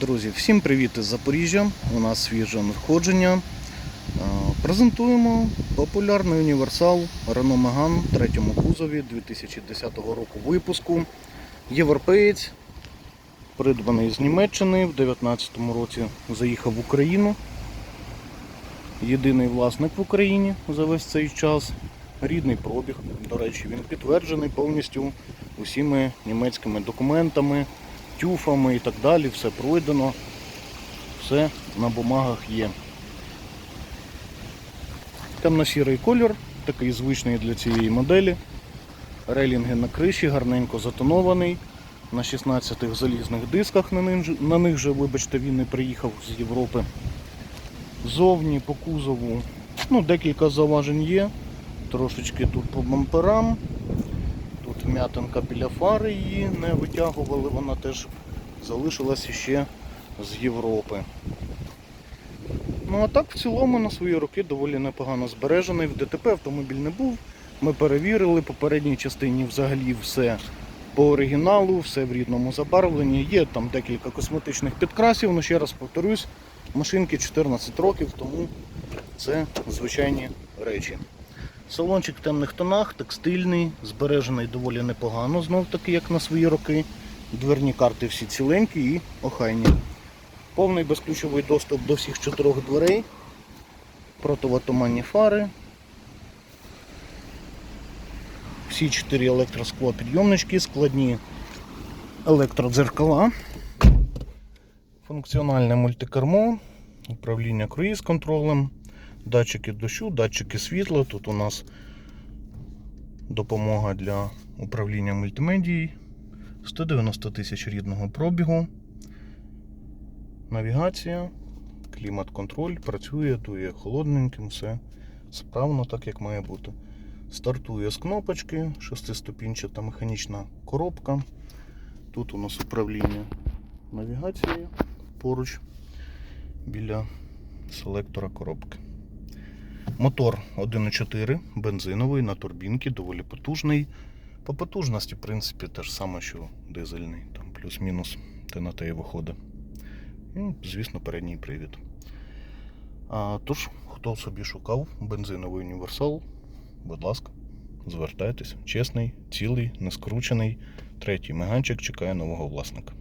Друзі, всім привіт із Запоріжжя. У нас свіже надходження. Е, Презентуємо популярний універсал Renault Megane в третьому кузові 2010 року випуску. Європеєць, придбаний з Німеччини в 2019 році заїхав в Україну. Єдиний власник в Україні за весь цей час. Рідний пробіг. До речі, він підтверджений повністю усіма німецькими документами тюфами і так далі, все пройдено, все на бумагах є. Темно-сірий колір, такий звичний для цієї моделі. Рейлінги на криші, гарненько затонований. На 16 залізних дисках на них, на них же, вибачте, він не приїхав з Європи. Зовні по кузову ну, декілька зауважень є. Трошечки тут по бамперам. Вм'ятинка біля фари її не витягували, вона теж залишилася ще з Європи. Ну а так в цілому на свої роки доволі непогано збережений. В ДТП автомобіль не був. Ми перевірили, по передній частині взагалі все по оригіналу, все в рідному забарвленні. Є там декілька косметичних підкрасів, але ще раз повторюсь, машинки 14 років, тому це звичайні речі. Салончик в темних тонах, текстильний, збережений доволі непогано, знов таки, як на свої роки. Дверні карти всі ціленькі і охайні. Повний безключовий доступ до всіх чотирьох дверей. Противотуманні фари. Всі чотири електросклопідйомнички, складні електродзеркала. Функціональне мультикермо, управління круїз-контролем, датчики дощу, датчики світла. Тут у нас допомога для управління мультимедією. 190 тисяч рідного пробігу. Навігація, клімат-контроль, працює, дує холодненьким, все справно так, як має бути. Стартує з кнопочки, шестиступінчата механічна коробка. Тут у нас управління навігацією поруч біля селектора коробки. Мотор 1.4 бензиновий на турбінці, доволі потужний. По потужності, в принципі, те ж саме, що дизельний, там плюс-мінус те на те і виходить. І, звісно, передній привід. А, тож, хто собі шукав бензиновий універсал, будь ласка, звертайтесь. Чесний, цілий, не скручений. Третій меганчик чекає нового власника.